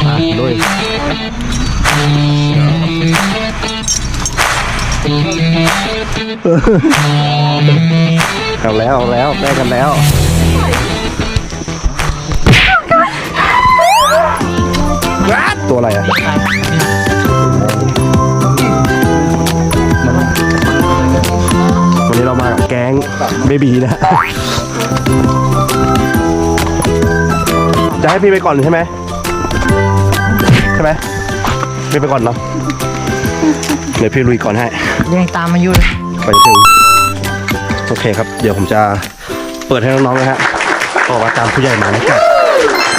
นะครับมันมาลุยเอาแล้วเอาแล้วแม่กันแล้วตัวอะไรอะวันนี้เรามากับแก๊งเบบีนะจะให้พี่ไปก่อนใช่ไหม ช่ไหมพี่ไปก่อนเนาะเดี๋ยวพี่ลุยก่อนให้ยังตามมาอยู่เลยไปถึงโอเคครับ เดี๋ยวผมจะเปิดให้น้องๆนะฮะบอกว่าตามผู้ใหญ่มานะจ๊ะ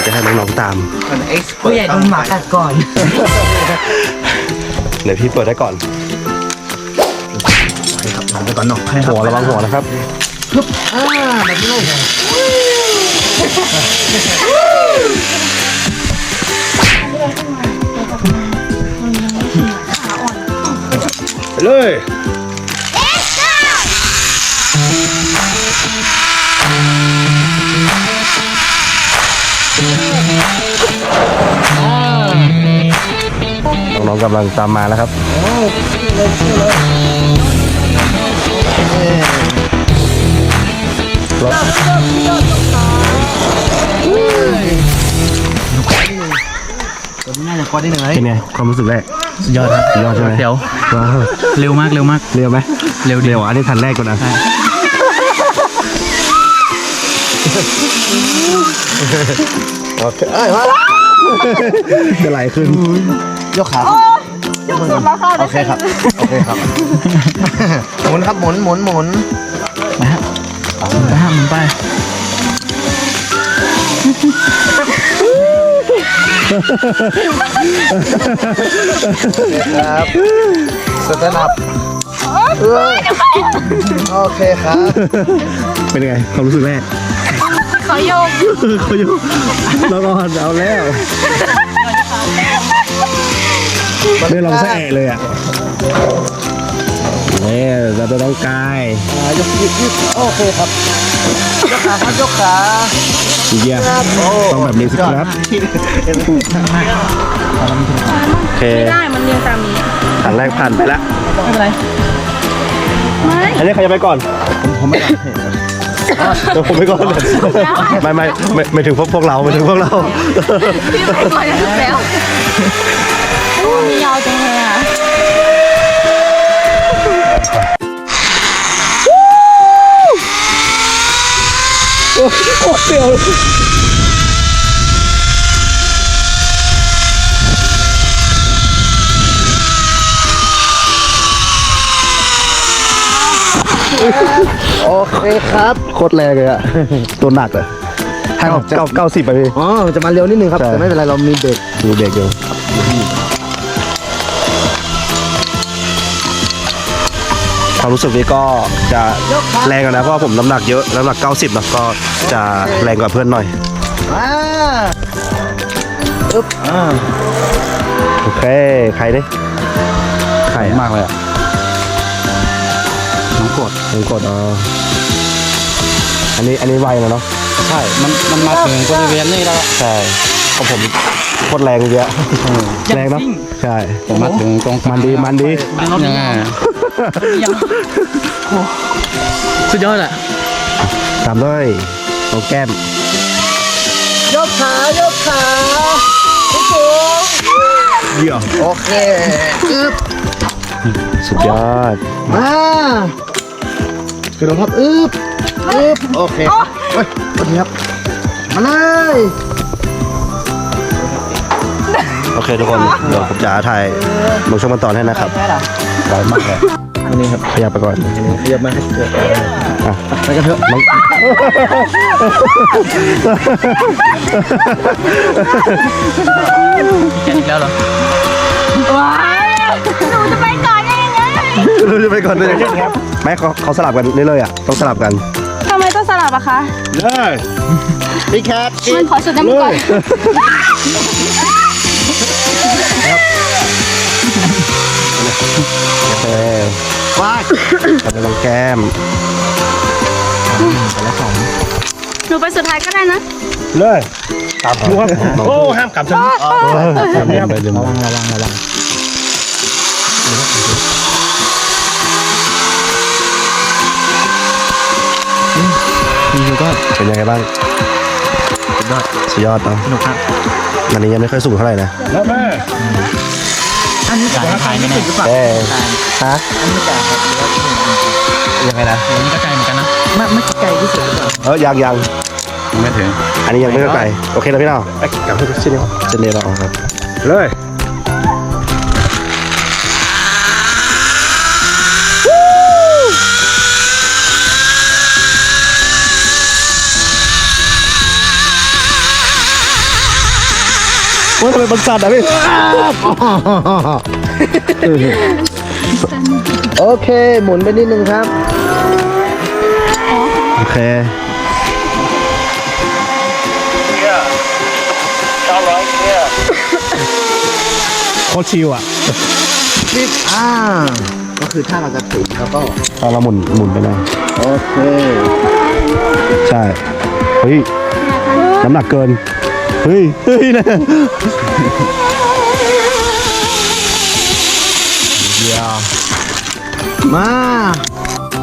จะให้น้องๆตาม ผู้ใหญ่โดนหมากัดก่อน เดี๋ยวพี่เปิดให้ก่อนทำไปก่อนหน่อยหัวระวังหัวนะครับอ่าแบบนี้เลย เลยน้องๆกำลังตามมาแล้วครับตัวนี้น่าจะกอดได้หนึ่งเลยเป็นไงความรู้สึกแรกสุดยอดครับสุดยอดใช่ไหม เดี๋ยว ว้าวเร็วมากเร็วมาก เร็วไหมเร็วดีเร็วอันนี้ทันแรกก่อนนะ โอเคเอ้ยมาจะไหลขึ้น ยกขาโอเคครับ โอเคครับ หมุนครับหมุนหมุนหมุนไปฮะไปห้ามมันไป ครับสแตนด์อัพโอเคครับเป็นไงความรู้สึกแรกเขาโยกเขาอยู่น้องอ่อนเอาแล้วไม่ลองแส่เลยอะเนี่ยเราจะต้องกายอ่ายกยืดยืดโอเคครับ ยกขาครับยกขา เยี่ยมโอ้ต้องแบบนี้สิครับโอเคไม่ได้ มันเรียงตามนี้ อันแรกผ่านไปละไม่เป็นไร ไม่อันนี้ใครจะไปก่อน ผมไม่ได้เดี๋ยวผมไปก่อนไม่ไม่ไม่ไม่ถึงพวกพวกเราไม่ถึงพวกเราพี่ไปก่อนแล้วโอ้มียาวจัง ยอะโอเคครับโคตรแรงเลยอะตัวหนักเลยให้ออกเก้าเก้าสิบไปพี่อ๋อจะมาเร็วนิดนึงครับใช่แต่ไม่เป็นไรเรามีเบรกดูเด็กอยู่ ความรู้สึกนี้ก็จะแรงอะนะเพราะว่าผมน้ำหนักเยอะน้ำหนัก 90นะก็จะแรงกว่าเพื่อนหน่อยอ่าอึ๊บอ่าโอเคใครดิใครมากเลยอะน้องกดผมกดอ๋ออันนี้อันนี้ไวนะเนาะใช่ มันมันมาถึงบริเวณนี้แล้วใช่ของผม โคตรแรงเยอะแรงเนาะใช่ผมมาถึงตรงมันดีมันดียังไงสุดยอดอะตามด้วยน้องแก้มยกขายกขาทุกคนเยี่ยมโอเคอึ๊บสุดยอดมากระโดดครับอึ๊บอึ๊บโอเคครับเฮ้ยสวัสดีครับมาเลย โอเคทุกคนเดี๋ยวผมจะถ่ายลงช่วงตอนให้นะครับไวมากเลยอันนี้ครับขยับไปก่อนเยอะมากเกิดอะไปกันเถอะน้องแค่นี้แล้วเหรอว้ายหนูจะไปก่อนได้ยังไงเราจะไปก่อนเลยครับไม่เขาเขาสลับกันนี่เลยอะต้องสลับกันทำไมต้องสลับอะคะเลยพี่แคทมันขอสุดน้ำก่อน ครับโอเคว้ายตอนนี้น้องแก้มไปแล้วสองหนูไปสุดท้ายก็ได้นะ เลยกลับดูครับโอ้ห้ามกลับฉันไปเดี๋ยระวังระวังระวังมีอยู่ก็เป็นยังไงบ้างสุดยอดสุดยอดเนาะสนุกครับ วันนี้ยังไม่ค่อยสูงเท่าไหร่นะอันนี้จ่ายถ่ายไม่แน่แต่ฮะยังไงนะอันนี้ก็ไกลเหมือนกันนะไม่ไม่ไกลที่สุดหรือเปล่าเออยังยังไม่ถึง อันนี้ยังไม่ไกลโอเคนะพี่น้องกลับที่เส้นนี้เส้นนี้เราออกครับเลย โอ้ยทำไมมันสั่นอะพี่โอเค หมุนไปนิดนึงครับ โอเค โคตรชิวอะนี่อ่า ก็คือถ้าเราจะถึงแล้วก็ตอนเราหมุนหมุนไปเลยโอเค ใช่ เฮ้ย น้ำหนักเกิน เฮ้ย เฮ้ยนะเดี๋ยวมา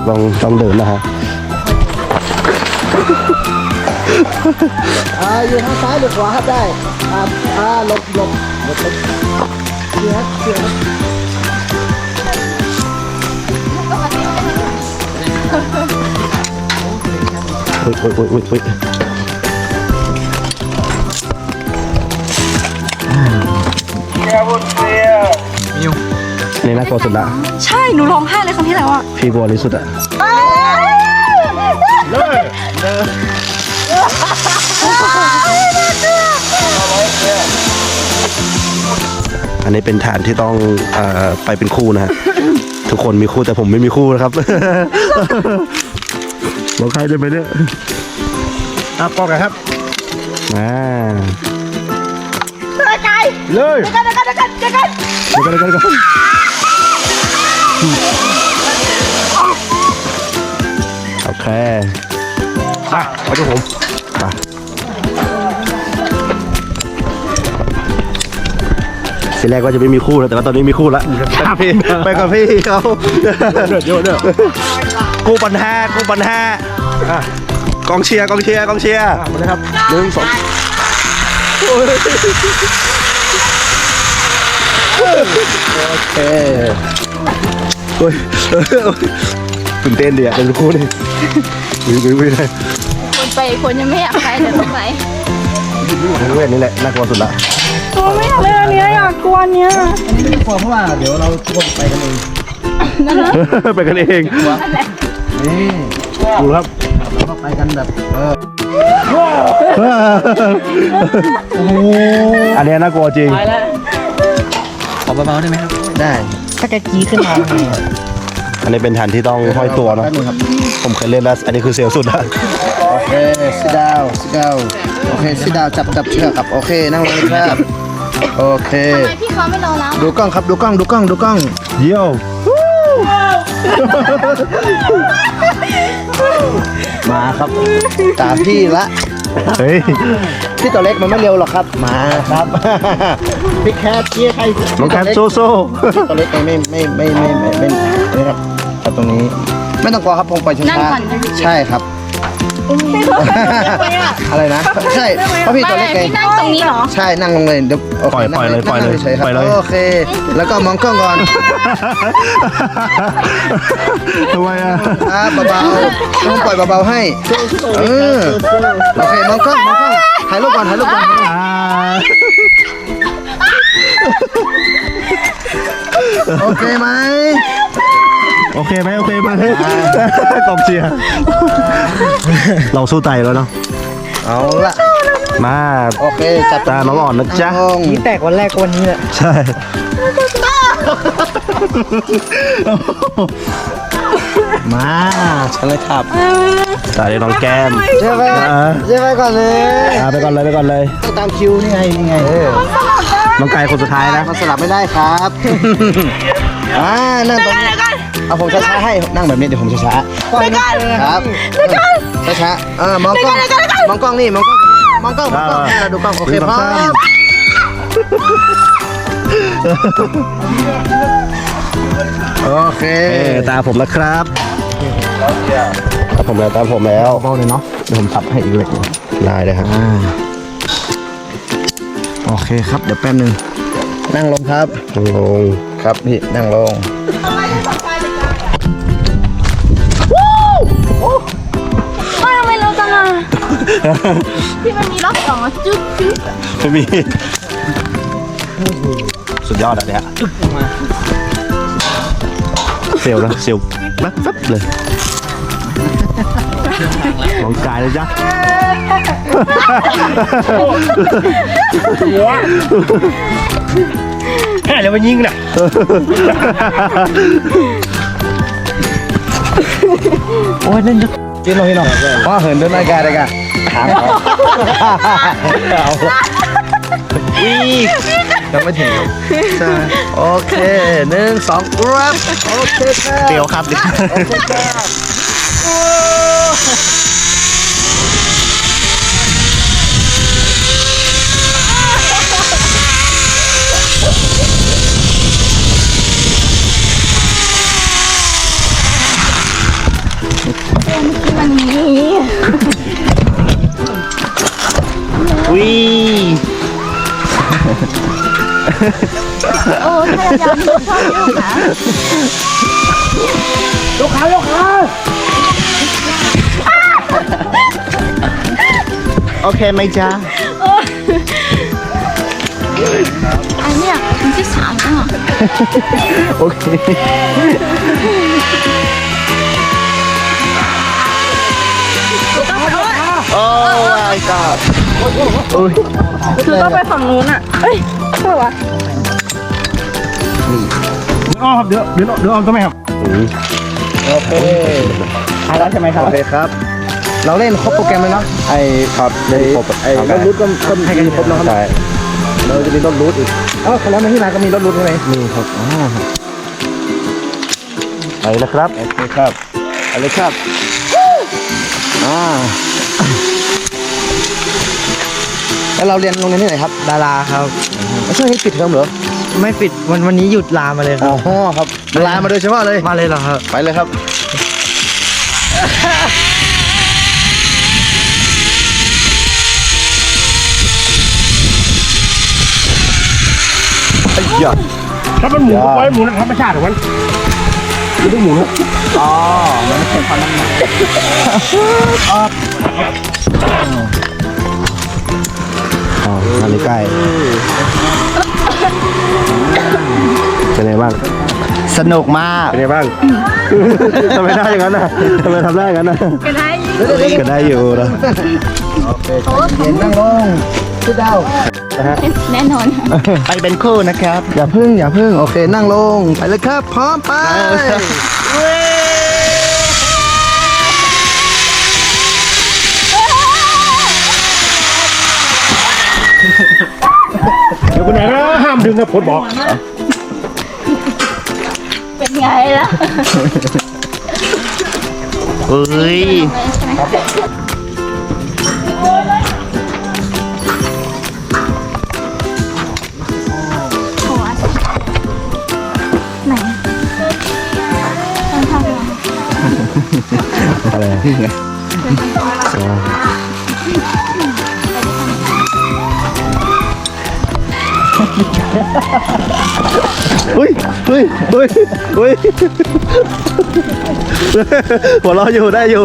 ลองลองเดินนะฮะอ่าอยู่ทางซ้ายหรือขวาครับได้ อ่าอ่าหลบหลบหลบหลบเสียครับเสียครับอุ้ยอุ้ยอุ้ยอุ้ยอุ้ย อันนี่น่ากลัวสุดละ ใช่ หนูร้องไห้เลยครั้งที่แล้วอะ พี่กลัวที่สุดอะอันนี้เป็นฐานที่ต้องเอ่อไปเป็นคู่นะฮะ ทุกคนมีคู่แต่ผมไม่มีคู่นะครับบอกใครได้ไหมเนี่ยอะปอกกันครับอ่าเลยไกลเลยเดี๋ยวกันเดี๋ยวกันเดี๋ยวกันเดี๋ยวกันเดี๋ยวกัน โอเคอะมาดูผมมาทีแรกว่าจะไม่มีคู่แล้วแต่ว่าตอนนี้มีคู่แล้วไปกับพี่ไปกับพี่เขาเดี๋ยวเดี๋ยวเดี๋ยวคู่ปัญหาคู่ปัญหาอะกองเชียร์กองเชียร์กองเชียร์มาเลยครับหนึ่งสองโอ้ยโอเค โอ้ยตื่นเต้นดีอะเป็นคู่นี่วิ่งวิ่งวิ่งเลยคนไปคนยังไม่อยากไปเลยตรงไหนเว้นนี่แหละน่ากลัวสุดละตัวไม่อยากเล่นอันเนี้ยอยากกลัวอันเนี้ยอันนี้ไม่ต้องกลัวเพราะว่าเดี๋ยวเราทุกคนไปกันเองไปกันเองนี่ดูครับเราก็ไปกันแบบเอออันเนี้ยน่ากลัวจริงไปแล้วขอเบาๆได้ไหมครับได้ ถ้าแกกี้ขึ้นมาอันนี้เป็นฐานที่ต้องห้อยตัวเนาะแป๊บนึงครับผมเคยเล่นแล้วอันนี้คือเซลล์สุดละโอเคซิดาวซิดาวโอเคซิดาวจับจับเชือกครับโอเคนั่งลงเลยครับโอเคทำไมพี่เขาไม่รอแล้วดูกล้องครับดูกล้องดูกล้องดูกล้องเยี่ยวมาครับตามพี่ละ เฮ้ยพี่ตัวเล็กมันไม่เร็วหรอกครับ มาครับ พี่แคทเชียร์ใครน้องแคทโซโซ่ตัวเล็กไม่ไม่ไม่ไม่ไม่ไม่ไม่ครับครัตรงนี้ ไม่ต้องกลัวครับผมปช้าช่ไใช่ครับ อะไรนะ ใช่เพราะพี่ตัวเล็กไงพี่นั่งตรงนี้เหรอ ใช่นั่งลงเลยเดี๋ยวโอเคปล่อยนั่งปล่อยเลยปล่อยเลยนั่งฉๆครับปล่อยเลย โอเค แล้วก็มองกล้องก่อน ทำไมอะครับเบาๆต้องปล่อยเบาๆให้เออโอเคมองกล้องมองกล้องถ่ายรูปก่อนถ่ายรูปก่อนอ่าโอเคไหม โอเคไหมโอเคไหมกองเชียร์เราสู้ตายแล้วเนาะเอาละมาโอเคจับตาน้องอ่อนนะจ๊ะนี่แตกวันแรกวันนี้แหละใช่มาเชิญเลยครับตาเรียกน้องแก้มเชื่อไปอ่าเชื่อไปก่อนเลยอ่าไปก่อนเลยไปก่อนเลยต้องตามคิวนี่ไงนี่ไงเออน้องกายคนสุดท้ายนะมันสลับไม่ได้ครับอ่านั่งตรงนี้ เอาผมช้าๆให้นั่งแบบนี้เดี๋ยวผมช้าๆเดี๋ยวก่อนครับเดี๋ยวก่อนช้าๆเออมองกล้องมองกล้องนี่มองกล้องมองกล้องมองกล้องให้เราดูกล้องโอเคพร้อมโอเคเอ้ตาผมแล้วครับตาผมแล้วตาผมแล้วเบาเลยเนาะเดี๋ยวผมสับให้อีกเลยได้เลยครับอ่าโอเคครับเดี๋ยวแป๊บนึงนั่งลงครับงงครับพี่นั่งลง ที่มันมีรอบสองอะจุ๊บจุ๊บไม่มี สุดยอดอะเนี่ยเซลลนะเซลลแป๊บแป๊บเลยมองกายเลยจ้ะแค่แล้วมันยิงน่ะโอ้ยเล่นจะกินหน่อยหน่อยพ่อเหินด้วยรายการรายการถามเขายังไม่ถึงใช่โอเคหนึ่งสองรับโอเคครับเดี๋ยวครับเดี๋ยวโอเคครับ โอ้ถ้ายาวๆนี่ชอบเยอะนะโอเคไหมจ๊ะอันเนี้ยมันที่สามอะโอเค โอ้ my god คือต้องไปฝั่งนู้นอะเอ้ย ใช่ปะอ้อครับเดี๋ยวเดี๋ยวเดี๋ยวเอาตัวแม่ครับโอเคหายแล้วใช่ไหมครับโอเคครับ เราเล่นครบโปรแกรมเลยเนาะไอ้ครับเล่นครบไอ้รถรูทก็ก็มีครบแล้วครับใช่เราจะมีรถรูทอีกเอ้าแล้วในที่ร้านก็มีรถรูทใช่ไหมมีครับอ๋อไปนะครับโอเคครับเอาเลยครับอ่าแล้วเราเรียนโรงเรียนที่ไหนครับ ดาราครับ ไม่ใช่ให้ปิดเทอมเหรอ ไม่ปิดวันวันนี้หยุดลามาเลยครับอ๋อครับลามาโดยเฉพาะเลย มาเลยเหรอครับไปเลยครับไอ้ยาถ้ามันหมูก็ปล่อยหมูนะธรรมชาติของมันอ๋ออันนี้ ใกล้ เป็นไงบ้าง สนุกมาก เป็นไงบ้าง ทำไมได้อย่างนั้นน่ะทำไมทำได้อย่างนั้นน่ะก็ได้ก็ได้อยู่นะเย็นนั่งลงพี่ดาวแน่นอน ไปเป็นคู่นะครับ อย่าพึ่งอย่าพึ่ง โอเค นั่งลง ไปเลยครับ พร้อมไป เดี๋ยวคนไหนนะห้ามดึงนะพดบอก เป็นไงล่ะเฮ้ยใช่ไหมหัวไหนต้องทำอะไร เฮ้ยเฮ้ยเฮ้ยเฮ้ยหัวเราะอยู่ได้อยู่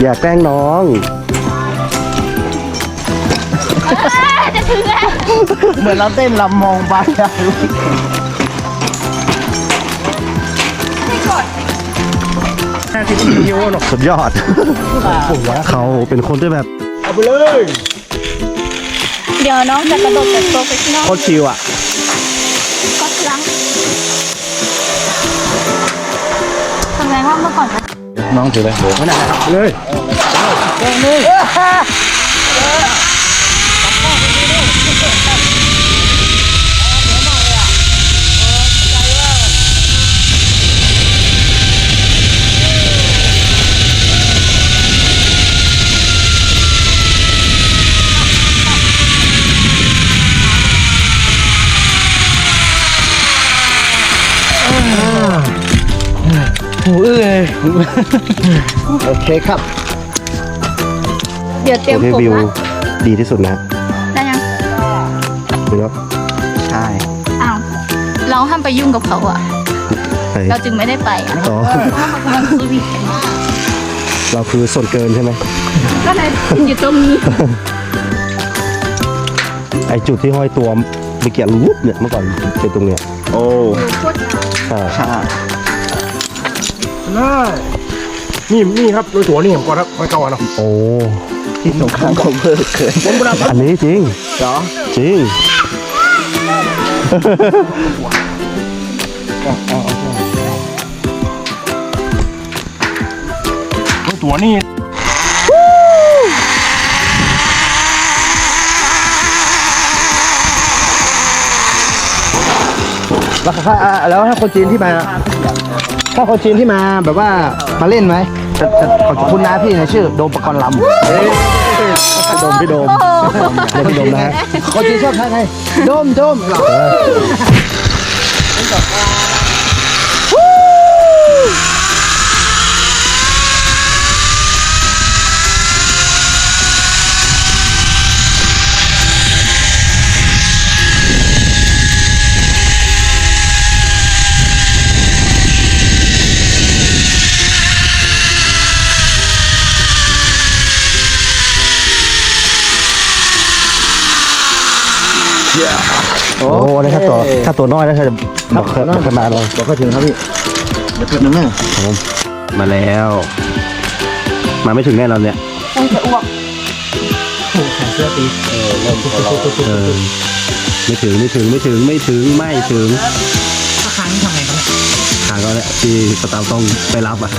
อย่าแกล้งน้องจะถึงแล้วเหมือนเราเต้นลำมองไปอะห้าสิบกิโลหรอกสุดยอดเขาเป็นคนที่แบบ เอาไปเลย เดี๋ยวน้องจะกระโดดแบบโปรเฟชชั่นอลโคตรชิลอะก็ครั้งทำไงว่าเมื่อก่อนนะน้องถือเลยเลย หูอื้อเลย โอเคครับเดี๋ยวเตรียมโอเคผมวิวนะดีที่สุดนะได้ยัง ดูครับใช่อ้าว เราห้ามไปยุ่งกับเขาอะ ไหนเราจึงไม่ได้ไปอะอ๋อเพราะเขากำลังซื้อวิกกันมากเราคือส่วนเกินใช่ไหมก็เลยอยู่ตรงนี้ ไอจุดที่ห้อยตัวเมื่อกี้รูปเนี่ยเมื่อก่อนเป็นตรงเนี้ยโอ้โคตรยาวใช่ ใช่ ได้นี่นี่ครับโดยตัวนี่ผมก่อนครับไว้ก่อนเนาะโอ้ที่สงครามของเพิ่เขินอันนี้จริงเหรอจริงโดยตัวนี่แล้วถ้าอะแล้วถ้าคนจีนที่มา ถ้าคนจีนที่มาแบบว่ามาเล่นไหมจะจะขอคุณน้าพี่นะชื่อโดมปกรณ์ลำโดมพี่โดมโดมพี่โดมนะฮะคนจีนชอบทางไงโดมโดมเหรอ ถ้าตัวถ้าตัวน้อยนะถ้าจะบอกขนาดเราบอกเขาถึงครับพี่เดี๋ยวเพิ่มนึงนะมาแล้ว มาไม่ถึงแน่นอนเนี่ยต้องจะอ้วกเออไม่ถึงไม่ถึงไม่ถึงไม่ถึงไม่ถึงถ้าค้างนี่ทำไงครับเนี่ยทางก็เนี่ยที่สตาร์ต้องไปรับอะ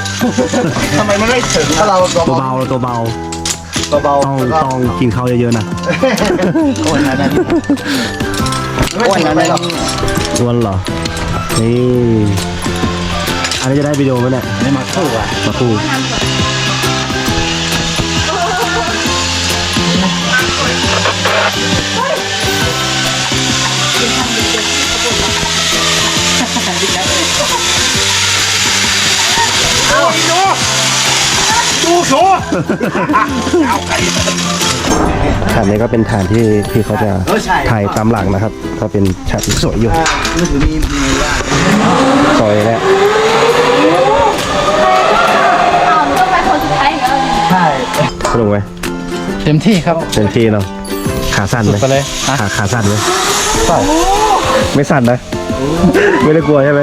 ทำไมมันไม่ถึงถ้าเราตัวเบาตัวเบาตัวเบาต้องต้องกินข้าวเยอะๆนะโอ้ยนะโอ้ยนะไม่หรอกอ้วนเหรอ นี่ อันนี้จะได้วิดีโอไหมเนี่ย ไม่มาคู่อะ มาคู่ดู โชฐานนี้ก็เป็นฐานที่ที่เขาจะถ่ายตามหลังนะครับ ก็เป็นฉากที่สวยอยู่มือถือมีมีว่าซอยแล้วอ้าวมันต้องไปคนสุดท้ายอีกแล้วเนี่ยใช่สนุกไหมเต็มที่ครับเต็มที่เนาะขาสั้นไหมไปเลยฮะขาขาสั้นไหมไม่สั้นนะ ไม่ได้กลัวใช่ไหม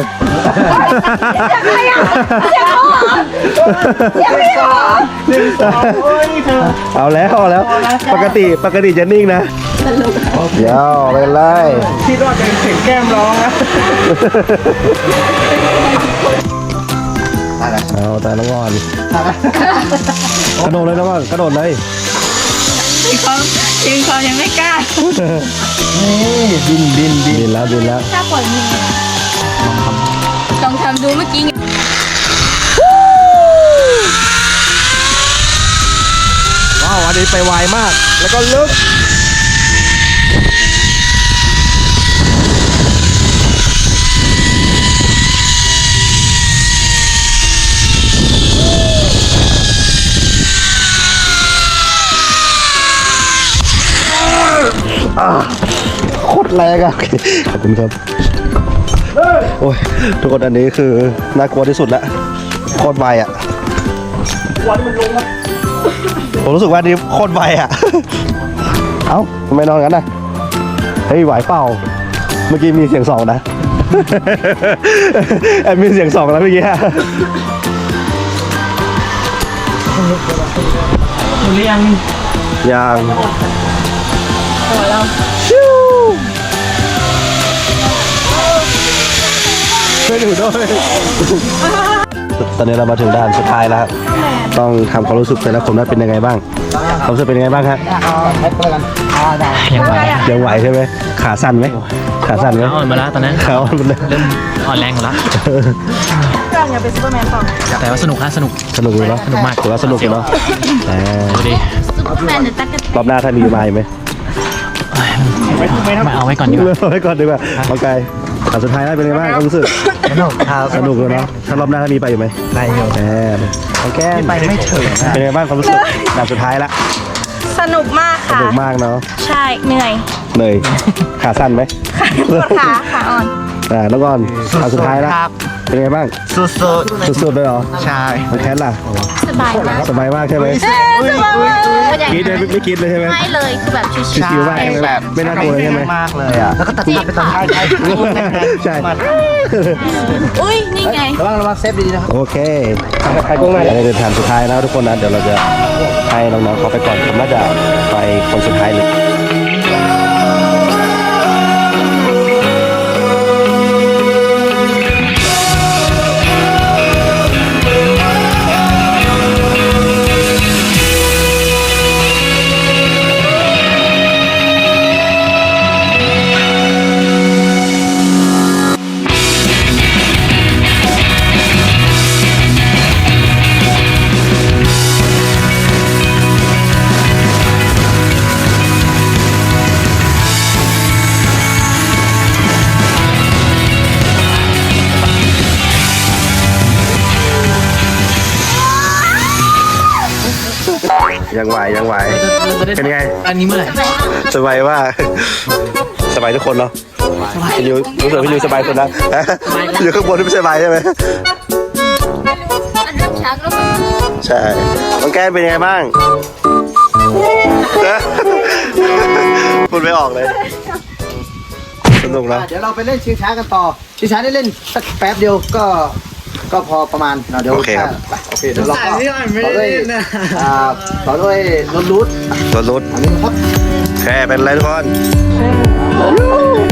ใครอะเสียงเขาเหรอเสียงพี่เหรอเอาแล้วเอาแล้วปกติปกติจะนิ่งนะเดี๋ยวไปเลยคิดว่าจะเสียงแก้มร้องนะเอาแต่น้องอ่อนกระโดดเลยน้องอ่อนกระโดดเลยจริงเขาจริงเขายังไม่กล้านี่บินบินบินบินแล้วบินแล้วถ้าปล่อยมือลองทำดูเมื่อกี้ไง ว้าว อันนี้ไปไวมาก แล้วก็ลึก โคตรแรงอะขอบคุณครับ โอ้ย ทุกคนอันนี้คือ น่ากลัวที่สุดละโคตรไวอะ ผมรู้สึกว่าอันนี้โคตรไวอะเอ้าทำไมนอนงั้นน่ะเฮ้ยไหวเปล่า เมื่อกี้มีเสียงสองนะ แอบมีเสียงสองแล้วเมื่อกี้หรือยังยังหัวเราช่วยหนูด้วย ตอนนี้เรามาถึงด่านสุดท้ายแล้วครับ ต้องทำความรู้สึกแต่ละคนว่าเป็นยังไงบ้างความรู้สึกเป็นยังไงบ้างครับเอาแพ็คไปแล้วกันอ่าได้ยังไหวยังไหวใช่ไหมขาสั่นไหมขาสั่นไหมอ่อนมาแล้วตอนนั้นขาอ่อนหมดเลยเริ่มอ่อนแรงหมดแล้วเรื่องอย่าเป็นซูเปอร์แมนเปล่าแต่ว่าสนุกนะสนุกสนุกเลยเนาะสนุกมากถือว่าสนุกอยู่เนาะอ่าดูดิซูเปอร์แมนหรือตั๊กกะแตนรอบหน้าถ้ามีมาอีกไหมมาเอาไว้ก่อนดีกว่าเลือกไว้ก่อนดีกว่าโอเค อะสุดท้ายแล้วเป็นไงบ้างความรู้สึกสนุกครับสนุกเลยเนาะถ้ารอบหน้าถ้ามีไปอยู่ไหมไปอยู่แหมโอเคไปไม่ถึงนะเป็นไงบ้างความรู้สึกด่านสุดท้ายละสนุกมากสค่ะ นุกมากเนาะใช่ เหนื่อยเหนื่อยขาสั้นไหม ปวดขาขาอ่อน อ่าแล้วก่อนด่านสุดท้ายละเป็นไงบ้างสุดสุดๆเลยเหรอๆใช่น้องแคทล่ะสบายมากสบายมากใช่ไหมเออสบายมากกรีดเลยไม่ไม่กรีดเลยใช่ไหม ไม่เลยคือแบบชิว ชิวๆมากใช่ไหมไม่น่ากลัวเลยใช่ไหม มากเลยอะแล้วก็ตัดตัดไปตอนท้ายใช่ใช่ๆอุ้ยนี่ไง ระวังระวังเซฟดีๆนะครับ โอเคใครกล้องหน้าเดินทางสุดท้ายแล้วทุกคนนะเดี๋ยวเราจะให้น้องๆเขาไปก่อนผมน่าจะไปคนสุดท้ายเลย ยังไหวยังไหวเป็นไง อันนี้เมื่อไหร่สบายว่ากสบายทุกคนเนาะพี่นิวรู้สึกพี่นิวสบายสุดนะอยู่ข้างบนไม่สบายใช่ไหมอันนี้ชักแล้วแบบใช่น้องแก้มเป็นยังไงบ้างพูดไม่ออกเลย สนุกเนอะ เดี๋ยวเราไปเล่นชิงช้ากันต่อ ชิงช้าได้เล่นสักแป๊บเดียวก็ก็พอประมาณเนาะเดี๋ยวโอเคครับ ไปโอ เคเดี๋ยวเราก็ต่อด้วยอ่าต่อด้วยรถรูทรถรถอันนี้ครับ แค่เป็นไรทุกคนไ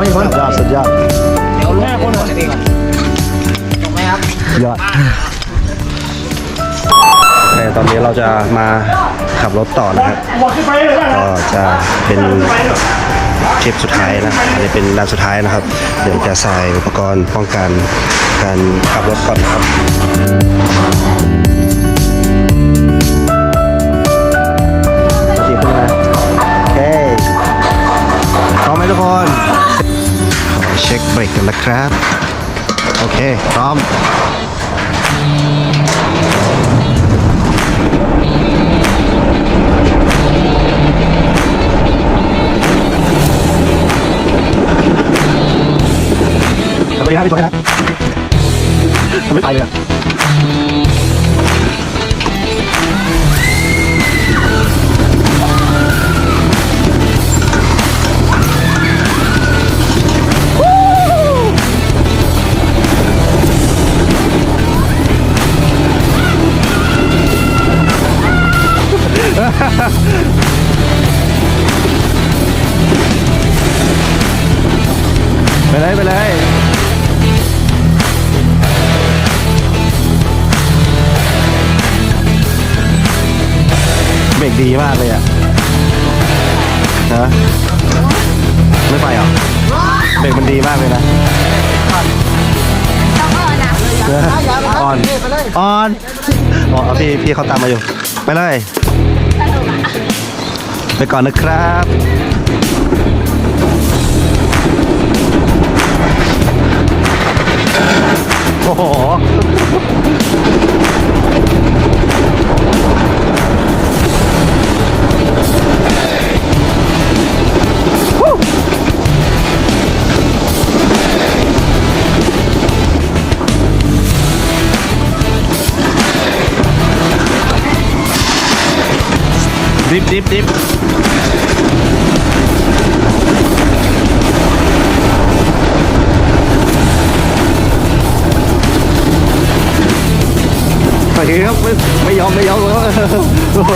ไม่คนสุดยอดสุดยอดเดี๋ยวลงคนก่อนดีก่อนลงไหมครับสุดยอดแต่ตอนนี้เราจะมาขับรถต่อนะครับก็จะเป็นทริปสุดท้ายนะอันนี้เป็นด้านสุดท้ายนะครับ เดี๋ยวจะใส่อุปกรณ์ป้องกันการขับรถก่อนนะครับจีบขึ้นมาโอเคพร้อมไหมทุกคนขอเช็คเบรกกันนะครับ โอเค พร้อมทำไปครับพี่ตัวครับทำไม่ตายเลยอะ ดีมากเลยอะนะไม่ไปเหรอเบรกมันดีมากเลยนะต้องอ่อนนะออนออนอ๋อพี่พี่เขาตามมาอยู่ ไปเลย ไปก่อนนะครับโอ้โห ดิฟดิฟดิฟโอเคครับไม่ไม่ยอมไม่ยอมโอ้โ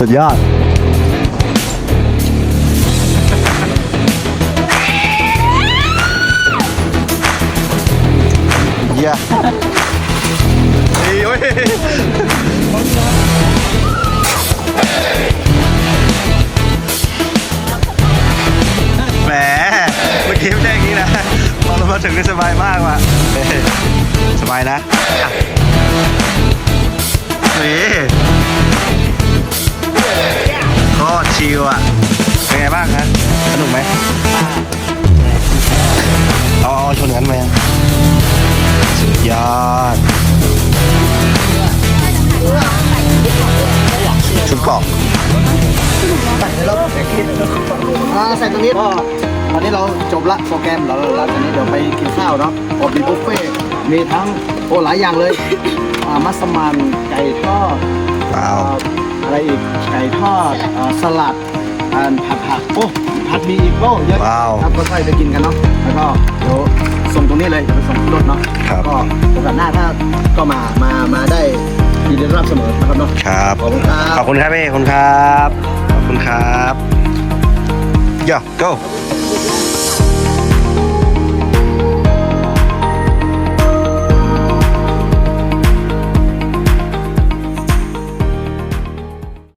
สุดยอด เอาเอาชนกันไหมสุดยอดชุดเกาะอ่าใส่ตรงนี้ก็ตอนนี้เราจบละโปรแกรมเราเราตอนนี้เดี๋ยวไปกินข้าวเนาะออกมีบุฟเฟ่ต์มีทั้งโอ้หลายอย่างเลยอ่ามัสมั่นไก่ทอดว้าวอ่าอะไรอีกไก่ทอดอ่าสลัดอ่าผัดผักโอ้ ผัดมีอีกโอ้เยอะว้าวครับก็ค่อยไปกินกันเนาะแล้วก็เดี๋ยวส่งตรงนี้เลยเดี๋ยวไปส่งที่รถเนาะครับ ก็โอกาสหน้าถ้าก็มามามาได้ยินดีต้อนรับเสมอนะครับเนาะครับขอบคุณครับ ขอบคุณครับพี่ขอบคุณครับขอบคุณครับ Yo go